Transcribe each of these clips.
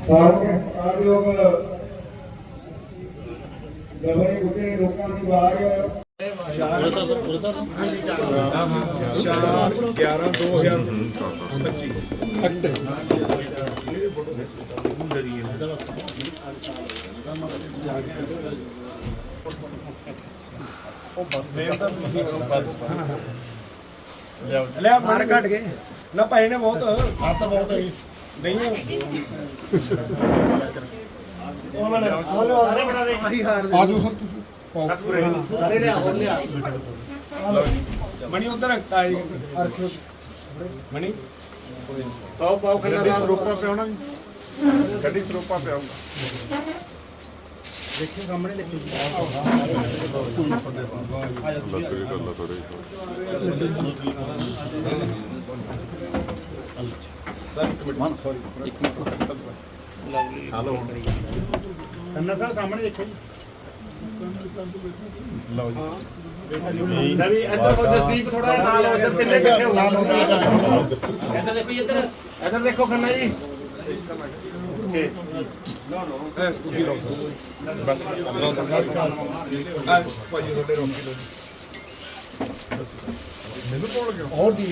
ਸਾਰੇ ਸਤਿਕਾਰਯੋਗ ਗਵਰਨਰ ਉਤੇ ਲੋਕਾਂ ਦੀ ਵਾਰ ਚਾਰ 11 2025 ਲੈ ਮਾਰ ਕੱਟ ਗਏ ਨਾ ਭਾਈ ਨੇ ਬਹੁਤ ਤਾਂ ਬਹੁਤ ਹੈ ਨਹੀਂ। ਆਜੋ ਸਰ ਤੁਸੀਂ ਮਣੀ ਉਧਰ ਆਈ ਮਣੀ? ਗੱਡੀ ਸਰੋਪਾ ਪਿਆ ਹੋਣਾ ਜੀ ਗੱਡੀ ਸਰੋਪਾ ਪਿਆ ਹੋਊਗਾ ਕੰਨਾ ਸਾਹਿਬ ਸਾਹਮਣੇ ਦੇਖੋ ਜੀ। ਰਵੀ ਇੱਧਰ ਕੋ ਜਸਦੀਪ ਥੋੜਾ ਨਾਲ ਇੱਧਰ ਚੱਲੇ ਬੈਠੇ ਹੋ ਇੱਧਰ ਦੇਖੋ ਜੀ ਇੱਧਰ। ਇੱਧਰ ਦੇਖੋ ਖੰਨਾ ਜੀ। ਓਕੇ। ਭਾਜੀ ਤੁਹਾਡੇ ਰੋਕੀ ਲੋ ਮੈਨੂੰ ਕੋਲ ਗਿਆ ਹੋਰ ਦੀ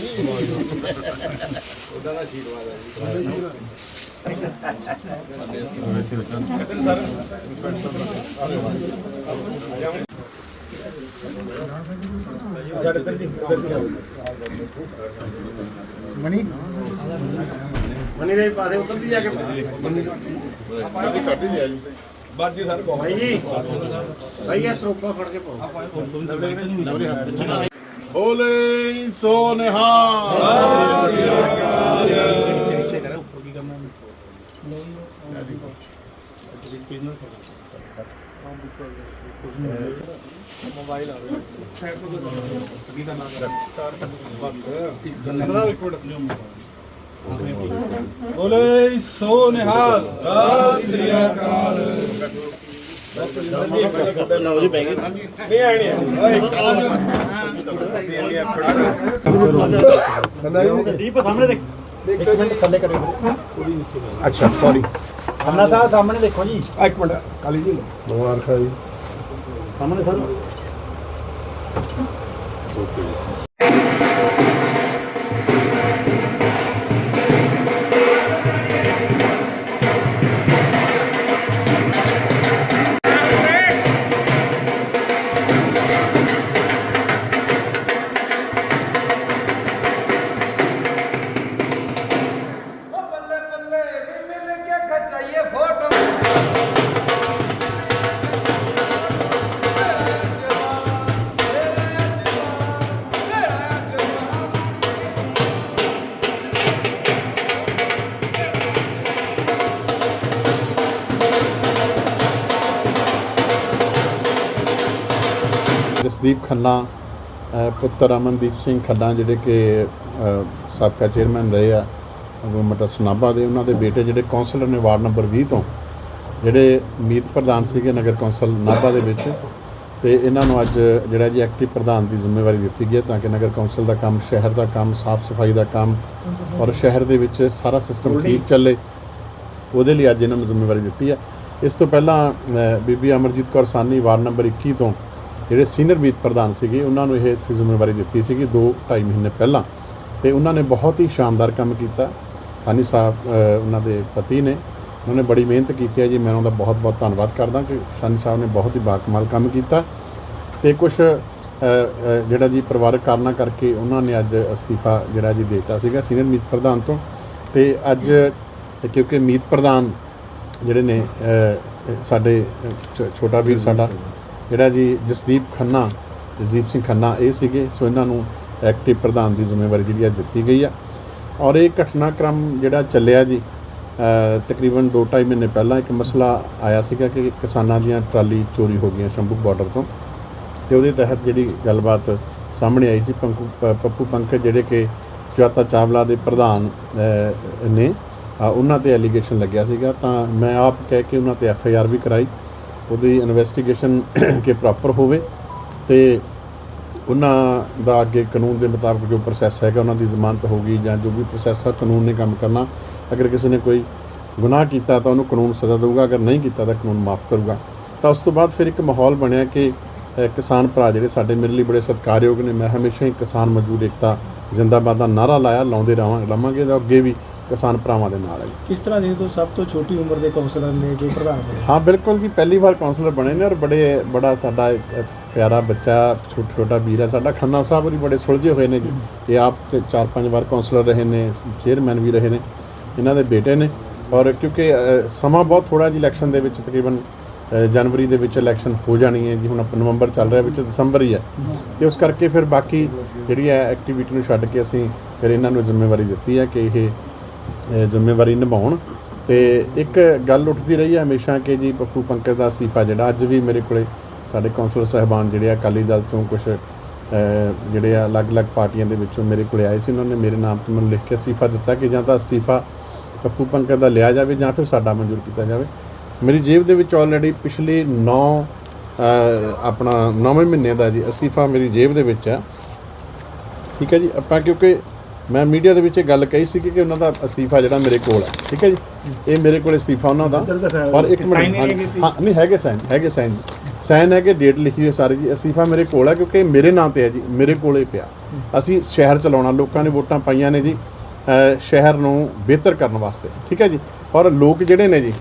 ਮਣੀ ਮਨੀ? ਦੇ ਪਾਦੇ ਉੱਧਰ ਦੀ ਜਾ ਕੇ ਭਾਜੀ ਕੱਢ ਹੀ ਲਿਆ ਜੀ। ਬਾਜੀ ਸਰ ਬਹੁਤ ਭਾਈ ਜੀ ਭਾਈ ਇਹ ਸਰੋਪਾ ਫੜ ਕੇ ਪਾਓ। ਬੋਲੇ ਸੋ ਨਿਹਾਲ ਬੋਲੇ ਸੋ ਨਿਹਾਲ ਸਤਿ ਸ੍ਰੀ ਅਕਾਲ ਲਓ ਜੀ ਬੈ ਗਏ ਨਹੀਂ ਆਣੀ ਜਸਦੀਪ ਸਾਹਮਣੇ ਦੇਖ ਇੱਕ ਮਿੰਟ ਥੱਲੇ ਕਰਿਓ ਅੱਛਾ ਸੌਰੀ ਖੰਨਾ ਸਾਹਿਬ ਸਾਹਮਣੇ ਦੇਖੋ ਜੀ। ਇੱਕ ਮਿੰਟ ਕਾਲੀ ਜੀ। ਮੁਬਾਰਕ ਜੀ। ਸਾਹਮਣੇ ਸਰ ਬੱਲੇ ਜਸਦੀਪ ਖੰਨਾ ਪੁੱਤਰ ਅਮਨਦੀਪ ਸਿੰਘ ਖੰਨਾ ਜਿਹੜੇ ਕਿ ਸਾਬਕਾ ਚੇਅਰਮੈਨ ਰਹੇ ਆ ਗਵਰਨਮੈਂਟ ਸਨਾਬਾ ਦੇ ਉਹਨਾਂ ਦੇ ਬੇਟੇ ਜਿਹੜੇ ਕੌਂਸਲਰ ਨੇ ਵਾਰਡ ਨੰਬਰ 20 ਤੋਂ ਜਿਹੜੇ ਮੀਤ ਪ੍ਰਧਾਨ ਸੀਗੇ ਨਗਰ ਕੌਂਸਲ ਨਾਭਾ ਦੇ ਵਿੱਚ ਤੇ ਇਹਨਾਂ ਨੂੰ ਅੱਜ ਜਿਹੜਾ ਜੀ ਐਕਟਿਵ ਪ੍ਰਧਾਨ ਦੀ ਜ਼ਿੰਮੇਵਾਰੀ ਦਿੱਤੀ ਗਈ ਹੈ ਤਾਂ ਕਿ ਨਗਰ ਕੌਂਸਲ ਦਾ ਕੰਮ ਸ਼ਹਿਰ ਦਾ ਕੰਮ ਸਾਫ਼ ਸਫ਼ਾਈ ਦਾ ਕੰਮ ਔਰ ਸ਼ਹਿਰ ਦੇ ਵਿੱਚ ਸਾਰਾ ਸਿਸਟਮ ਠੀਕ ਚੱਲੇ ਉਹਦੇ ਲਈ ਅੱਜ ਇਹਨਾਂ ਨੂੰ ਜ਼ਿੰਮੇਵਾਰੀ ਦਿੱਤੀ ਹੈ। ਇਸ ਤੋਂ ਪਹਿਲਾਂ ਬੀਬੀ ਅਮਰਜੀਤ ਕੌਰ ਸਾਨੀ ਵਾਰਡ ਨੰਬਰ 21 ਤੋਂ ਜਿਹੜੇ ਸੀਨੀਅਰ ਮੀਤ ਪ੍ਰਧਾਨ ਸੀਗੇ, ਉਹਨਾਂ ਨੂੰ ਇਹ ਜ਼ਿੰਮੇਵਾਰੀ ਦਿੱਤੀ ਸੀਗੀ 2.5 ਮਹੀਨੇ ਪਹਿਲਾਂ। ਤੇ ਉਹਨਾਂ ਨੇ ਬਹੁਤ ਹੀ ਸ਼ਾਨਦਾਰ ਕੰਮ ਕੀਤਾ। ਸਾਨੀ ਸਾਹਿਬ ਉਹਨਾਂ ਦੇ ਪਤੀ ਨੇ। ਉਹਨਾਂ ਨੇ ਬੜੀ ਮਿਹਨਤ ਕੀਤੀ ਹੈ ਜੀ। ਮੈਂ ਉਹਨਾਂ ਦਾ ਬਹੁਤ ਬਹੁਤ ਧੰਨਵਾਦ ਕਰਦਾ ਕਿ ਸਾਨੀ ਸਾਹਿਬ ਨੇ ਬਹੁਤ ਹੀ ਬਾਕਮਾਲ ਕੰਮ ਕੀਤਾ। ਤੇ ਕੁਝ ਜਿਹੜਾ ਜੀ ਪਰਿਵਾਰਕ ਕਾਰਨਾਂ ਕਰਕੇ ਉਹਨਾਂ ਨੇ ਅੱਜ ਅਸਤੀਫਾ ਜਿਹੜਾ ਜੀ ਦਿੱਤਾ ਸੀਗਾ ਸੀਨੀਅਰ ਮੀਤ ਪ੍ਰਧਾਨ ਤੋਂ। ਤੇ ਅੱਜ, ਕਿਉਂਕਿ ਮੀਤ ਪ੍ਰਧਾਨ ਜਿਹੜੇ ਨੇ ਸਾਡੇ ਛੋਟਾ ਵੀਰ ਸਾਡਾ ਜਿਹੜਾ ਜੀ ਜਸਦੀਪ ਖੰਨਾ, ਜਸਦੀਪ ਸਿੰਘ ਖੰਨਾ ਇਹ ਸੀਗੇ, ਸੋ ਇਹਨਾਂ ਨੂੰ ਐਕਟਿਵ ਪ੍ਰਧਾਨ ਦੀ ਜ਼ਿੰਮੇਵਾਰੀ ਜਿਹੜੀ ਆ ਦਿੱਤੀ ਗਈ ਆ। ਔਰ ਇਹ ਘਟਨਾਕ੍ਰਮ ਜਿਹੜਾ ਚੱਲਿਆ ਜੀ ਤਕਰੀਬਨ ਤਕਰੀਬਨ 2.5 ਮਹੀਨੇ ਪਹਿਲਾਂ ਇੱਕ ਮਸਲਾ ਆਇਆ ਸੀਗਾ ਕਿ ਕਿਸਾਨਾਂ ਦੀਆਂ ਟਰਾਲੀ ਚੋਰੀ ਹੋ ਗਈਆਂ ਸ਼ੰਭੂ ਬਾਰਡਰ ਤੋਂ। ਤੇ ਉਹਦੇ ਤਹਿਤ ਜਿਹੜੀ ਗੱਲਬਾਤ ਸਾਹਮਣੇ ਆਈ ਸੀ, ਪੰਕੂ ਪ- ਪੱਪੂ ਪੰਕਜ ਜਿਹੜੇ ਕਿ ਸੁਜਾਤਾ ਚਾਵਲਾ ਦੇ ਪ੍ਰਧਾਨ ਨੇ ਉਹਨਾਂ ਤੇ ਐਲੀਗੇਸ਼ਨ ਲੱਗਿਆ ਸੀਗਾ। ਤਾਂ ਮੈਂ ਆਪ ਕਹਿ ਕੇ ਉਹਨਾਂ ਤੇ ਐਫ ਆਈ ਆਰ ਵੀ ਕਰਾਈ। ਉਹਦੀ ਇਨਵੈਸਟੀਗੇਸ਼ਨ ਕਿ ਪ੍ਰੋਪਰ ਹੋਵੇ ਤੇ ਉਹਨਾਂ ਦਾ ਅੱਗੇ ਕਾਨੂੰਨ ਦੇ ਮੁਤਾਬਕ ਜੋ ਪ੍ਰੋਸੈਸ ਹੈਗਾ, ਉਹਨਾਂ ਦੀ ਜ਼ਮਾਨਤ ਹੋਗੀ ਜਾਂ ਜੋ ਵੀ ਪ੍ਰੋਸੈਸ ਹੈ ਕਾਨੂੰਨ ਨੇ ਕੰਮ ਕਰਨਾ। ਅਗਰ ਕਿਸੇ ਨੇ ਕੋਈ ਗੁਨਾਹ ਕੀਤਾ ਤਾਂ ਉਹਨੂੰ ਕਾਨੂੰਨ ਸਜ਼ਾ ਦੇਊਗਾ, ਅਗਰ ਨਹੀਂ ਕੀਤਾ ਤਾਂ ਕਾਨੂੰਨ ਮਾਫ ਕਰੂਗਾ। ਤਾਂ ਉਸ ਤੋਂ ਬਾਅਦ ਫਿਰ ਇੱਕ ਮਾਹੌਲ ਬਣਿਆ ਕਿ ਕਿਸਾਨ ਭਰਾ ਜਿਹੜੇ ਸਾਡੇ ਮੇਰੇ ਲਈ ਬੜੇ ਸਤਿਕਾਰਯੋਗ ਨੇ, ਮੈਂ ਹਮੇਸ਼ਾ ਹੀ ਕਿਸਾਨ ਮਜ਼ਦੂਰ ਏਕਤਾ, ਜਿੰਦਾਬਾਦ ਦਾ ਨਾਰਾ ਲਾਇਆ, ਲਾਉਂਦੇ ਰਹਾਂ ਰਵਾਂਗੇ ਤਾਂ ਅੱਗੇ ਵੀ ਕਿਸਾਨ ਭਰਾਵਾਂ ਦੇ ਨਾਲ ਹੈ ਜੀ। ਕਿਸ ਤਰ੍ਹਾਂ ਦੇ ਤੋਂ ਸਭ ਤੋਂ ਛੋਟੀ ਉਮਰ ਦੇ ਕਾਉਂਸਲਰ ਨੇ ਜੋ ਪ੍ਰਧਾਨ ਬਣੇ ਹਾਂ ਬਿਲਕੁਲ ਜੀ ਪਹਿਲੀ ਵਾਰ ਕਾਉਂਸਲਰ ਬਣੇ ਨੇ ਔਰ ਬੜੇ ਬੜਾ ਸਾਡਾ ਇੱਕ ਪਿਆਰਾ ਬੱਚਾ ਛੋਟਾ ਛੋਟਾ ਵੀਰ ਹੈ। ਸਾਡਾ ਖੰਨਾ ਸਾਹਿਬ ਵੀ ਬੜੇ ਸੁਲਝੇ ਹੋਏ ਨੇ ਜੀ। ਇਹ ਆਪ ਤੇ ਚਾਰ ਪੰਜ ਵਾਰ ਕਾਉਂਸਲਰ ਰਹੇ ਨੇ ਚੇਅਰਮੈਨ ਵੀ ਰਹੇ ਨੇ ਇਹਨਾਂ ਦੇ ਬੇਟੇ ਨੇ। ਔਰ ਕਿਉਂਕਿ ਸਮਾਂ ਬਹੁਤ ਥੋੜਾ ਜੀ ਇਲੈਕਸ਼ਨ ਦੇ ਵਿੱਚ ਤਕਰੀਬਨ ਜਨਵਰੀ ਦੇ ਵਿੱਚ ਇਲੈਕਸ਼ਨ ਹੋ ਜਾਣੀ ਹੈ ਜੀ। ਹੁਣ ਆਪਾਂ ਨਵੰਬਰ ਚੱਲ ਰਿਹਾ ਵਿੱਚ ਦਸੰਬਰ ਹੀ ਹੈ। ਤੇ ਉਸ ਕਰਕੇ ਫਿਰ ਬਾਕੀ ਜਿਹੜੀ ਹੈ ਐਕਟੀਵਿਟੀ ਨੂੰ ਛੱਡ ਕੇ ਅਸੀਂ ਫਿਰ ਇਹਨਾਂ ਨੂੰ ਜ਼ਿੰਮੇਵਾਰੀ ਦਿੱਤੀ ਹੈ ਕਿ ਇਹ ਜ਼ਿੰਮੇਵਾਰੀ ਨਿਭਾਉਣ। ਤੇ ਇੱਕ ਗੱਲ ਉੱਠਦੀ ਰਹੀ ਹੈ ਹਮੇਸ਼ਾ ਕਿ ਜੀ ਪੱਪੂ ਪੰਕਜ ਦਾ ਅਸਤੀਫਾ ਜਿਹੜਾ ਅੱਜ ਵੀ ਮੇਰੇ ਕੋਲੇ ਸਾਡੇ ਕੌਂਸਲਰ ਸਾਹਿਬਾਨ ਜਿਹੜੇ ਆ, ਅਕਾਲੀ ਦਲ ਚੋਂ ਕੁਝ ਜਿਹੜੇ ਆ, ਅਲੱਗ-ਅਲੱਗ ਪਾਰਟੀਆਂ ਦੇ ਵਿੱਚੋਂ ਮੇਰੇ ਕੋਲੇ ਆਏ ਸੀ। ਉਹਨਾਂ ਨੇ ਮੇਰੇ ਨਾਮ ਤੇ ਮੈਨੂੰ ਲਿਖ ਕੇ ਅਸਤੀਫਾ ਦਿੱਤਾ ਕਿ ਜਾਂ ਤਾਂ ਅਸਤੀਫਾ ਪੱਪੂ ਪੰਕਜ ਦਾ ਲਿਆ ਜਾਵੇ ਜਾਂ ਫਿਰ ਸਾਡਾ ਮਨਜ਼ੂਰ ਕੀਤਾ ਜਾਵੇ। ਮੇਰੀ ਜੇਬ ਦੇ ਵਿੱਚ ਆਲਰੇਡੀ ਪਿਛਲੇ 9 ਆਪਣਾ 9ਵੇਂ ਮਹੀਨੇ ਦਾ ਜੀ ਅਸਤੀਫਾ ਮੇਰੀ ਜੇਬ ਦੇ ਵਿੱਚ ਆ ਠੀਕ ਹੈ ਜੀ, ਆਪਾਂ ਕਿਉਂਕਿ ਮੈਂ ਮੀਡੀਆ ਦੇ ਵਿੱਚ ਇਹ ਗੱਲ ਕਹੀ ਸੀ ਕਿ ਉਹਨਾਂ ਦਾ ਅਸਤੀਫਾ ਜਿਹੜਾ ਮੇਰੇ ਕੋਲ ਹੈ ਠੀਕ ਹੈ ਜੀ? ਇਹ ਮੇਰੇ ਕੋਲ ਅਸਤੀਫਾ ਉਹਨਾਂ ਦਾ। ਔਰ ਇੱਕ ਮਿੰਟ ਹਾਂ ਨਹੀਂ ਹੈਗੇ ਸਾਈਨ ਹੈਗੇ ਸਾਈਨ ਸਾਈਨ ਹੈ ਕਿ ਡੇਟ ਲਿਖੀ ਹੋਈ ਸਾਰੀ ਜੀ। ਅਸਤੀਫਾ ਮੇਰੇ ਕੋਲ ਹੈ ਕਿਉਂਕਿ ਇਹ ਮੇਰੇ ਨਾਂ ਤੇ ਹੈ ਜੀ ਮੇਰੇ ਕੋਲੇ ਪਿਆ। ਅਸੀਂ ਸ਼ਹਿਰ ਚਲਾਉਣਾ ਲੋਕਾਂ ਨੇ ਵੋਟਾਂ ਪਾਈਆਂ ਨੇ ਜੀ ਸ਼ਹਿਰ ਨੂੰ ਬਿਹਤਰ ਕਰਨ ਵਾਸਤੇ ਠੀਕ ਹੈ ਜੀ? ਔਰ ਲੋਕ ਜਿਹੜੇ ਨੇ ਜੀ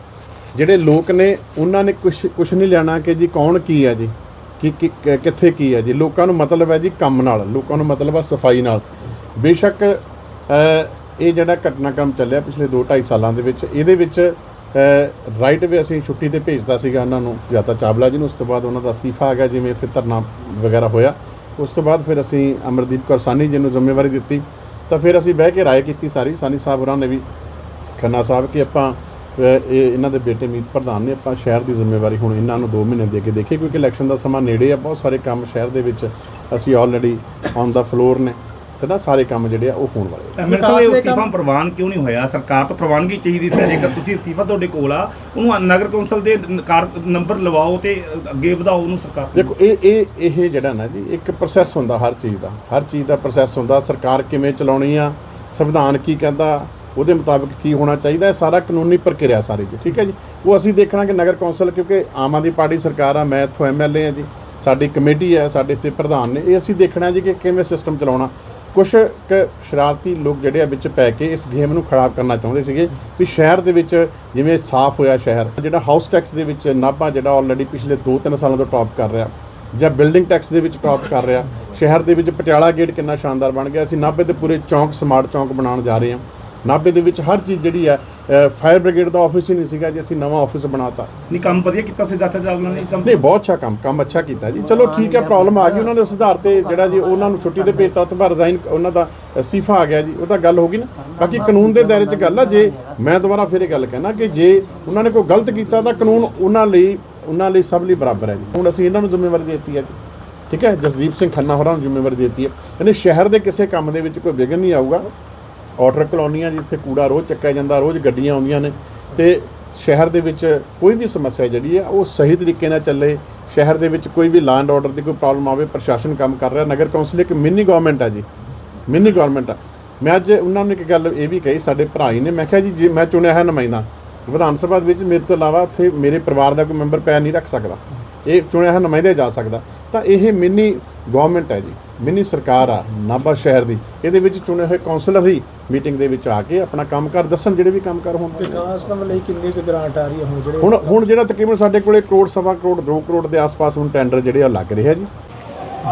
ਜਿਹੜੇ ਲੋਕ ਨੇ ਉਹਨਾਂ ਨੇ ਕੁਝ ਕੁਝ ਨਹੀਂ ਲੈਣਾ ਕਿ ਜੀ ਕੌਣ ਕੀ ਹੈ ਜੀ ਕਿ- ਕਿੱਥੇ ਕੀ ਹੈ ਜੀ। ਲੋਕਾਂ ਨੂੰ ਮਤਲਬ ਹੈ ਜੀ ਕੰਮ ਨਾਲ ਲੋਕਾਂ ਨੂੰ ਮਤਲਬ ਹੈ ਸਫ਼ਾਈ ਨਾਲ। ਬੇਸ਼ੱਕ ਇਹ ਜਿਹੜਾ ਘਟਨਾਕ੍ਰਮ ਚੱਲਿਆ ਪਿਛਲੇ 2 2.5 ਸਾਲਾਂ ਦੇ ਵਿੱਚ, ਇਹਦੇ ਵਿੱਚ ਰਾਈਟ ਵੇ ਅਸੀਂ ਛੁੱਟੀ ਤੇ ਭੇਜਦਾ ਸੀਗਾ ਉਹਨਾਂ ਨੂੰ ਜਾਤਾ ਚਾਵਲਾ ਜੀ ਨੂੰ, ਉਸ ਤੋਂ ਬਾਅਦ ਉਹਨਾਂ ਦਾ ਅਸਤੀਫਾ ਆ ਗਿਆ, ਜਿਵੇਂ ਇੱਥੇ ਧਰਨਾ ਵਗੈਰਾ ਹੋਇਆ। ਉਸ ਤੋਂ ਬਾਅਦ ਫਿਰ ਅਸੀਂ ਅਮਰਦੀਪ ਕੌਰ ਸਾਨੀ ਜੀ ਨੂੰ ਜ਼ਿੰਮੇਵਾਰੀ ਦਿੱਤੀ। ਤਾਂ ਫਿਰ ਅਸੀਂ ਬਹਿ ਕੇ ਰਾਏ ਕੀਤੀ ਸਾਰੀ। ਸਾਨੀ ਸਾਹਿਬ ਹੋਰਾਂ ਨੇ ਵੀ ਖੰਨਾ ਸਾਹਿਬ ਕਿ ਆਪਾਂ ਇਹ ਇਹਨਾਂ ਦੇ ਬੇਟੇ ਮੀਤ ਪ੍ਰਧਾਨ ਨੇ, ਆਪਾਂ ਸ਼ਹਿਰ ਦੀ ਜ਼ਿੰਮੇਵਾਰੀ ਹੁਣ ਇਹਨਾਂ ਨੂੰ 2 ਮਹੀਨੇ ਦੇ ਕੇ ਦੇਖੀਏ ਕਿਉਂਕਿ ਇਲੈਕਸ਼ਨ ਦਾ ਸਮਾਂ ਨੇੜੇ ਆ, ਬਹੁਤ ਸਾਰੇ ਕੰਮ ਸ਼ਹਿਰ ਦੇ ਵਿੱਚ ਅਸੀਂ ਆਲਰੇਡੀ ਔਨ ਦਾ ਫਲੋਰ ਨੇ। ਤੇ ਨਾ ਸਾਰੇ ਕੰਮ ਜਿਹੜੇ ਆ ਉਹ ਹੋਣ ਵਾਲੇ ਆ। ਮੇਰੇ ਸਾਹਿਬ ਇਹ ਅਸਤੀਫਾ ਪ੍ਰਵਾਨ ਕਿਉਂ ਨਹੀਂ ਹੋਇਆ? ਸਰਕਾਰ ਤੋਂ ਪ੍ਰਵਾਨਗੀ ਚਾਹੀਦੀ ਸੀ। ਜੇਕਰ ਤੁਸੀਂ ਅਸਤੀਫਾ ਤੁਹਾਡੇ ਕੋਲ ਆ ਉਹਨੂੰ ਨਗਰ ਕੌਂਸਲ ਦੇ ਕਾਰ ਨੰਬਰ ਲਵਾਓ ਤੇ ਅੱਗੇ ਵਧਾਓ ਉਹਨੂੰ ਸਰਕਾਰ ਦੇਖੋ ਇਹ ਇਹ ਇਹ ਜਿਹੜਾ ਨਾ ਜੀ ਇੱਕ ਪ੍ਰੋਸੈਸ ਹੁੰਦਾ ਹਰ ਚੀਜ਼ ਦਾ। ਹਰ ਚੀਜ਼ ਦਾ ਪ੍ਰੋਸੈਸ ਹੁੰਦਾ। ਸਰਕਾਰ ਕਿਵੇਂ ਚਲਾਉਣੀ ਆ? ਸੰਵਿਧਾਨ ਕੀ ਕਹਿੰਦਾ? ਉਹਦੇ ਮੁਤਾਬਕ ਕੀ ਹੋਣਾ ਚਾਹੀਦਾ? ਇਹ ਸਾਰਾ ਕਾਨੂੰਨੀ ਪ੍ਰਕਿਰਿਆ ਸਾਰੀ ਜੀ ਠੀਕ ਹੈ ਜੀ? ਉਹ ਅਸੀਂ ਦੇਖਣਾ ਕਿ ਨਗਰ ਕੌਂਸਲ ਕਿਉਂਕਿ ਆਮ ਆਦਮੀ ਪਾਰਟੀ ਸਰਕਾਰ ਆ ਮੈਂ ਇੱਥੋਂ ਐਮਐਲਏ ਆ ਜੀ। ਸਾਡੀ ਕਮੇਟੀ ਹੈ ਸਾਡੇ ਤੇ ਪ੍ਰਧਾਨ ਨੇ। ਇਹ ਅਸੀਂ ਦੇਖਣਾ ਜੀ ਕਿ ਕਿਵੇਂ ਸਿਸਟਮ ਚਲਾਉਣਾ। ਕੁਝ ਕੁ ਸ਼ਰਾਰਤੀ ਲੋਕ ਜਿਹੜੇ ਆ ਵਿੱਚ ਪੈ ਕੇ ਇਸ ਗੇਮ ਨੂੰ ਖਰਾਬ ਕਰਨਾ ਚਾਹੁੰਦੇ ਸੀਗੇ ਵੀ ਸ਼ਹਿਰ ਦੇ ਵਿੱਚ ਜਿਵੇਂ ਸਾਫ਼ ਹੋਇਆ ਸ਼ਹਿਰ, ਜਿਹੜਾ ਹਾਊਸ ਟੈਕਸ ਦੇ ਵਿੱਚ ਨਾਭਾ ਜਿਹੜਾ ਆਲਰੇਡੀ ਪਿਛਲੇ 2-3 ਸਾਲਾਂ ਤੋਂ ਟੌਪ ਕਰ ਰਿਹਾ ਜਾਂ ਬਿਲਡਿੰਗ ਟੈਕਸ ਦੇ ਵਿੱਚ ਟੌਪ ਕਰ ਰਿਹਾ, ਸ਼ਹਿਰ ਦੇ ਵਿੱਚ ਪਟਿਆਲਾ ਗੇਟ ਕਿੰਨਾ ਸ਼ਾਨਦਾਰ ਬਣ ਗਿਆ, ਅਸੀਂ ਨਾਭੇ ਦੇ ਪੂਰੇ ਚੌਂਕ ਸਮਾਰਟ ਚੌਂਕ ਬਣਾਉਣ ਜਾ ਰਹੇ ਹਾਂ। ਨਾਭੇ ਦੇ ਵਿੱਚ ਹਰ ਚੀਜ਼ ਜਿਹੜੀ ਹੈ ਫਾਇਰ ਬ੍ਰਿਗੇਡ ਦਾ ਆਫਿਸ ਹੀ ਨਹੀਂ ਸੀਗਾ ਜੀ ਅਸੀਂ ਨਵਾਂ ਆਫਿਸ ਬਣਾਤਾ। ਨਹੀਂ ਕੰਮ ਵਧੀਆ ਕੀਤਾ ਸੀ ਦਾਤਾ ਚਾਵਲਾ ਨੇ ਕੰਮ ਨਹੀਂ ਬਹੁਤ ਅੱਛਾ ਕੰਮ ਕੰਮ ਅੱਛਾ ਕੀਤਾ ਜੀ। ਚਲੋ ਠੀਕ ਹੈ ਪ੍ਰੋਬਲਮ ਆ ਗਈ ਉਹਨਾਂ ਨੇ ਉਸ ਆਧਾਰ ਤੇ ਜਿਹੜਾ ਜੀ ਉਹਨਾਂ ਨੂੰ ਛੁੱਟੀ ਤੇ ਭੇਜਤਾ ਉਸ ਤੋਂ ਬਾਅਦ ਰਿਜ਼ਾਈਨ ਉਹਨਾਂ ਦਾ ਅਸਤੀਫਾ ਆ ਗਿਆ ਜੀ ਉਹ ਤਾਂ ਗੱਲ ਹੋ ਗਈ ਨਾ। ਬਾਕੀ ਕਾਨੂੰਨ ਦੇ ਦਾਇਰੇ 'ਚ ਗੱਲ ਆ ਜੇ ਮੈਂ ਦੁਬਾਰਾ ਫਿਰ ਇਹ ਗੱਲ ਕਹਿਣਾ ਕਿ ਜੇ ਉਹਨਾਂ ਨੇ ਕੋਈ ਗਲਤ ਕੀਤਾ ਤਾਂ ਕਾਨੂੰਨ ਉਹਨਾਂ ਲਈ ਉਹਨਾਂ ਲਈ ਸਭ ਲਈ ਬਰਾਬਰ ਹੈ ਜੀ। ਹੁਣ ਅਸੀਂ ਇਹਨਾਂ ਨੂੰ ਜ਼ਿੰਮੇਵਾਰੀ ਦਿੱਤੀ ਹੈ ਜੀ। ਠੀਕ ਹੈ ਜਸਦੀਪ ਸਿੰਘ ਖੰਨਾ ਹੋਰਾਂ ਨੂੰ ਜ਼ਿੰਮੇਵਾਰੀ ਦੇ ਦਿੱਤੀ ਹੈ। ਯਾਨੀ ਸ਼ਹਿਰ ਦੇ ਕਿਸੇ ਕੰਮ ਦੇ ਵਿੱਚ ਕੋਈ ਵਿਘਨ ਨਹੀਂ ਆਊਗਾ। ਆਰਡਰ ਕਲੋਨੀਆਂ ਜਿੱਥੇ ਕੂੜਾ ਰੋਜ਼ ਚੱਕਿਆ ਜਾਂਦਾ, ਰੋਜ਼ ਗੱਡੀਆਂ ਆਉਂਦੀਆਂ ਨੇ ਤੇ ਸ਼ਹਿਰ ਦੇ ਵਿੱਚ ਕੋਈ ਵੀ ਸਮੱਸਿਆ ਜਿਹੜੀ ਹੈ, ਉਹ ਸਹੀ ਤਰੀਕੇ ਨਾਲ ਚੱਲੇ, ਸ਼ਹਿਰ ਦੇ ਵਿੱਚ ਕੋਈ ਵੀ ਲੈਂਡ ਐਂਡ ਆਰਡਰ ਦੀ ਕੋਈ ਪ੍ਰੋਬਲਮ ਆਵੇ, ਪ੍ਰਸ਼ਾਸਨ ਕੰਮ ਕਰ ਰਿਹਾ, ਨਗਰ ਕੌਂਸਲ ਇੱਕ ਮਿੰਨੀ ਗਵਰਨਮੈਂਟ ਆ ਜੀ ਮਿੰਨੀ ਗਵਰਨਮੈਂਟ ਆ। ਮੈਂ ਅੱਜ ਉਹਨਾਂ ਨੂੰ ਇੱਕ ਗੱਲ ਇਹ ਵੀ ਕਹੀ, ਸਾਡੇ ਭਰਾ ਹੀ ਨੇ, ਮੈਂ ਕਿਹਾ ਜੀ, ਜੇ ਮੈਂ ਚੁਣਿਆ ਹੈ ਨੁਮਾਇੰਦਾ, ਵਿਧਾਨ ਸਭਾ ਦੇ ਵਿੱਚ ਮੇਰੇ ਤੋਂ ਇਲਾਵਾ ਉੱਥੇ ਮੇਰੇ ਪਰਿਵਾਰ ਦਾ ਕੋਈ ਮੈਂਬਰ ਪੈਰ ਨਹੀਂ ਰੱਖ ਸਕਦਾ। ਇਹ ਚੁਣਿਆ ਹੈ ਨੁਮਾਇੰਦਾ ਜਾ ਸਕਦਾ। ਤਾਂ ਇਹ ਮਿੰਨੀ ਗਵਰਨਮੈਂਟ ਹੈ ਜੀ ਮਿੰਨੀ ਸਰਕਾਰ ਆ ਨਾਭਾ ਸ਼ਹਿਰ ਦੀ। ਇਹਦੇ ਵਿੱਚ ਚੁਣੇ ਹੋਏ ਕਾਉਂਸਲਰ ਹੀ ਮੀਟਿੰਗ ਦੇ ਵਿੱਚ ਆ ਕੇ ਆਪਣਾ ਕੰਮਕਾਰ ਦੱਸਣ ਜਿਹੜੇ ਵੀ ਕੰਮਕਾਰ ਹੋਣ। ਵਿਕਾਸ ਦਾ ਲਈ ਕਿੰਨੀ ਕੁ ਗ੍ਰਾਂਟ ਆ ਰਹੀ ਹੈ ਹੁਣ ਜਿਹੜੇ ਹੁਣ ਹੁਣ ਜਿਹੜਾ ਤਕਰੀਬਨ ਸਾਡੇ ਕੋਲੇ ਕਰੋੜ ਸਵਾ ਕਰੋੜ 2 ਕਰੋੜ ਦੇ ਆਸ-ਪਾਸ ਹੁਣ ਟੈਂਡਰ ਜਿਹੜੇ ਆ ਲੱਗ ਰਿਹਾ ਜੀ।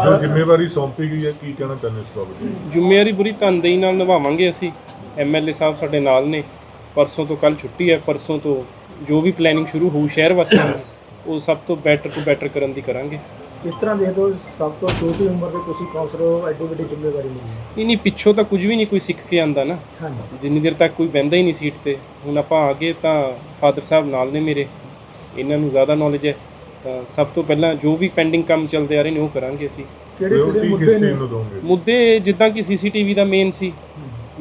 ਜੋ ਜ਼ਿੰਮੇਵਾਰੀ ਸੌਂਪੀ ਗਈ ਹੈ ਕੀ ਕਹਿਣਾ ਚਾਹੁੰਦੇ ਇਸ ਬਾਬਤ? ਜ਼ਿੰਮੇਵਾਰੀ ਪੂਰੀ ਤਨਦੇਹੀ ਨਾਲ ਨਿਭਾਵਾਂਗੇ ਅਸੀਂ। ਐਮਐਲਏ ਸਾਹਿਬ ਸਾਡੇ ਨਾਲ ਨੇ। ਪਰਸੋਂ ਤੋਂ ਕੱਲ ਛੁੱਟੀ ਹੈ ਪਰਸੋਂ ਤੋਂ ਜੋ ਵੀ ਪਲੈਨਿੰਗ ਸ਼ੁਰੂ ਹੋਊ ਸ਼ਹਿਰ ਵਾਸੀਆਂ ਦੀ ਉਹ ਸਭ ਤੋਂ ਬੈਟਰ ਤੋਂ ਬੈਟਰ ਕਰਨ ਦੀ ਕਰਾਂਗੇ। ਕਿਸ ਤਰ੍ਹਾਂ ਦੇਖਦੇ ਹੋ ਸਭ ਤੋਂ ਛੋਟੀ ਉਮਰ ਦੇ ਤੁਸੀਂ ਕਾਉਂਸਲਰ ਹੋ ਐਡੀ ਵੱਡੀ ਜ਼ਿੰਮੇਵਾਰੀ ਲਈ ਨਹੀਂ ਨਹੀਂ ਪਿੱਛੋਂ ਤਾਂ ਕੁਝ ਵੀ ਨਹੀਂ ਕੋਈ ਸਿੱਖ ਕੇ ਆਂਦਾ ਨਾ। ਹਾਂਜੀ। ਜਿੰਨੀ ਦੇਰ ਤੱਕ ਕੋਈ ਬਹਿੰਦਾ ਹੀ ਨਹੀਂ ਸੀਟ ਤੇ ਹੁਣ ਆਪਾਂ ਆ ਗਏ ਤਾਂ ਫਾਦਰ ਸਾਹਿਬ ਨਾਲ ਨੇ ਮੇਰੇ। ਇਹਨਾਂ ਨੂੰ ਜ਼ਿਆਦਾ ਨੌਲੇਜ ਹੈ ਤਾਂ ਸਭ ਤੋਂ ਪਹਿਲਾਂ ਜੋ ਵੀ ਪੈਂਡਿੰਗ ਕੰਮ ਚੱਲਦੇ ਆ ਰਹੇ ਨੇ ਉਹ ਕਰਾਂਗੇ ਅਸੀਂ। ਕਿਹੜੇ ਕਿਹੜੇ ਮੁੱਦੇ ਨੇ? ਮੁੱਦੇ ਜਿੱਦਾਂ ਕਿ ਸੀਸੀਟੀਵੀ ਦਾ ਮੇਨ ਸੀ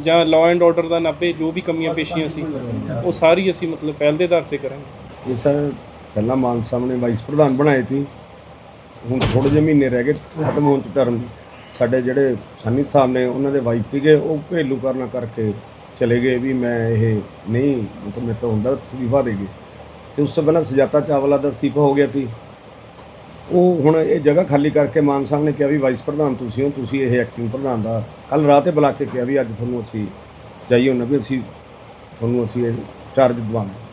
ਜਾਂ ਲਾਅ ਐਂਡ ਆਰਡਰ ਦਾ ਨਾਭੇ ਜੋ ਵੀ ਕਮੀਆਂ ਪੇਸ਼ੀਆਂ ਸੀ ਉਹ ਸਾਰੀ ਅਸੀਂ ਮਤਲਬ ਪਹਿਲ ਦੇ ਆਧਾਰ ਤੇ ਕਰਾਂਗੇ। ਇਹ ਸਰ ਪਹਿਲਾਂ ਮਾਨ ਸਾਹਿਬ ਨੇ ਵਾਈਸ ਪ੍ਰਧਾਨ ਬਣਾਏ ਸੀ। ਹੁਣ ਥੋੜੇ ਜਿਹੇ ਮਹੀਨੇ ਰਹਿ ਗਏ, ਖਤਮ ਹੋਣ ਚ ਟਰਮ। ਸਾਡੇ ਜਿਹੜੇ ਸਾਨੀ ਸਾਹਿਬ ਨੇ, ਉਹਨਾਂ ਦੇ ਵਾਈਫ ਸੀਗੇ, ਉਹ ਘਰੇਲੂ ਕਾਰਨਾਂ ਕਰਕੇ ਚਲੇ ਗਏ ਵੀ ਮੈਂ ਇਹ ਨਹੀਂ, ਮਤਲਬ ਮੇਰੇ ਤੋਂ ਹੁੰਦਾ ਅਸਤੀਫਾ ਦੇ ਗਏ ਤੇ ਉਸ ਤੋਂ ਪਹਿਲਾਂ ਸਜਾਤਾ ਚਾਵਲਾ ਦਾ ਅਸਤੀਫਾ ਹੋ ਗਿਆ ਸੀ। ਉਹ ਹੁਣ ਇਹ ਜਗ੍ਹਾ ਖਾਲੀ ਕਰਕੇ ਮਾਨ ਸਾਹਿਬ ਨੇ ਕਿਹਾ ਵੀ ਵਾਈਸ ਪ੍ਰਧਾਨ ਤੁਸੀਂ ਹੋ, ਤੁਸੀਂ ਇਹ ਐਕਟਿੰਗ ਪ੍ਰਧਾਨ ਦਾ। ਕੱਲ ਰਾਤ ਤੇ ਬੁਲਾ ਕੇ ਕਿਹਾ ਵੀ ਅੱਜ ਤੁਹਾਨੂੰ ਅਸੀਂ ਜਾਈਏ, ਉਹਨਾਂ ਵੀ ਅਸੀਂ, ਤੁਹਾਨੂੰ ਅਸੀਂ ਇਹ ਚਾਰਜ ਦਿਵਾਉਣਾ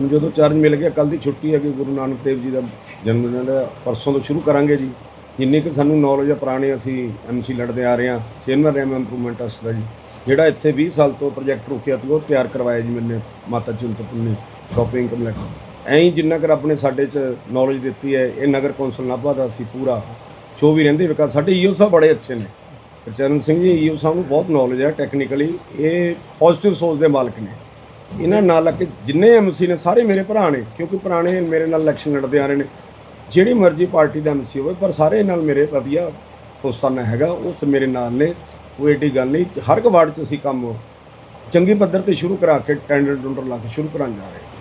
ਹੁਣ ਜਦੋਂ ਚਾਰਜ ਮਿਲ ਗਿਆ ਕੱਲ ਦੀ ਛੁੱਟੀ ਹੈ ਕਿ ਗੁਰੂ ਨਾਨਕ ਦੇਵ ਜੀ ਦਾ ਜਨਮ ਦਿਨ ਦਾ ਪਰਸੋਂ ਤੋਂ ਸ਼ੁਰੂ ਕਰਾਂਗੇ ਜੀ। ਜਿੰਨੀ ਕਿ ਸਾਨੂੰ ਨੌਲੇਜ ਆ ਪੁਰਾਣੇ ਅਸੀਂ ਐਮਸੀ ਲੜਦੇ ਆ ਰਹੇ ਹਾਂ, ਚੇਅਰਮੈਨ ਰੈਮ ਇੰਪਰੂਵਮੈਂਟ ਟਰਸਟ ਦਾ ਜੀ। ਜਿਹੜਾ ਇੱਥੇ 20 ਸਾਲ ਤੋਂ ਪ੍ਰੋਜੈਕਟ ਰੁਕਿਆ ਸੀ, ਉਹ ਤਿਆਰ ਕਰਵਾਇਆ ਜੀ ਮੈਨੇ ਮਾਤਾ ਚਿੰਤਪੁਰਨੀ ਸ਼ਾਪਿੰਗ ਕੰਪਲੈਕਸ ਐਂ ਹੀ ਜਿੰਨਾ ਕਰ ਆਪਣੇ ਸਾਡੇ ਚ ਨੌਲੇਜ ਦਿੱਤੀ ਹੈ, ਇਹ ਨਗਰ ਕੌਂਸਲ ਨਾਭਾ ਦਾ ਅਸੀਂ ਪੂਰਾ। ਜੋ ਵੀ ਰਹਿੰਦੇ ਵਿਕਾਸ, ਸਾਡੇ ਈਓ ਸਾਹਿਬ ਬੜੇ ਅੱਛੇ ਨੇ। ਗੁਰਚਰਨ ਸਿੰਘ ਜੀ ਈਓ ਸਾਹਿਬ ਨੂੰ ਬਹੁਤ ਨੌਲੇਜ ਹੈ ਟੈਕਨੀਕਲੀ ਇਹ ਪੋਜ਼ਿਟਿਵ ਸੋਚ ਦੇ ਮਾਲਕ ਨੇ। ਇਹਨਾਂ ਨਾਲ ਲੱਗ ਕੇ ਜਿੰਨੇ ਐਮਸੀ ਨੇ ਸਾਰੇ ਮੇਰੇ ਭਰਾ ਨੇ, ਕਿਉਂਕਿ ਪੁਰਾਣੇ ਮੇਰੇ ਨਾਲ ਇਲੈਕਸ਼ਨ ਲੜਦੇ ਆ ਰਹੇ ਨੇ। ਜਿਹੜੀ ਮਰਜ਼ੀ ਪਾਰਟੀ ਦਾ ਐਮਸੀ ਹੋਵੇ, ਪਰ ਸਾਰੇ ਨਾਲ ਮੇਰੇ ਵਧੀਆ ਦੋਸਤਾਨਾ ਹੈਗਾ, ਉਹ ਮੇਰੇ ਨਾਲ ਨੇ, ਉਹ ਏਡੀ ਗੱਲ ਨਹੀਂ, ਹਰ ਇੱਕ ਵਾਰਡ 'ਚ ਅਸੀਂ ਕੰਮ ਚੰਗੀ ਪੱਧਰ ਤੇ ਸ਼ੁਰੂ ਕਰਾ ਕੇ ਟੈਂਡਰ ਟੁੰਡਰ ਲਾ ਕੇ ਸ਼ੁਰੂ ਕਰਾਂ ਜਾ ਰਹੇ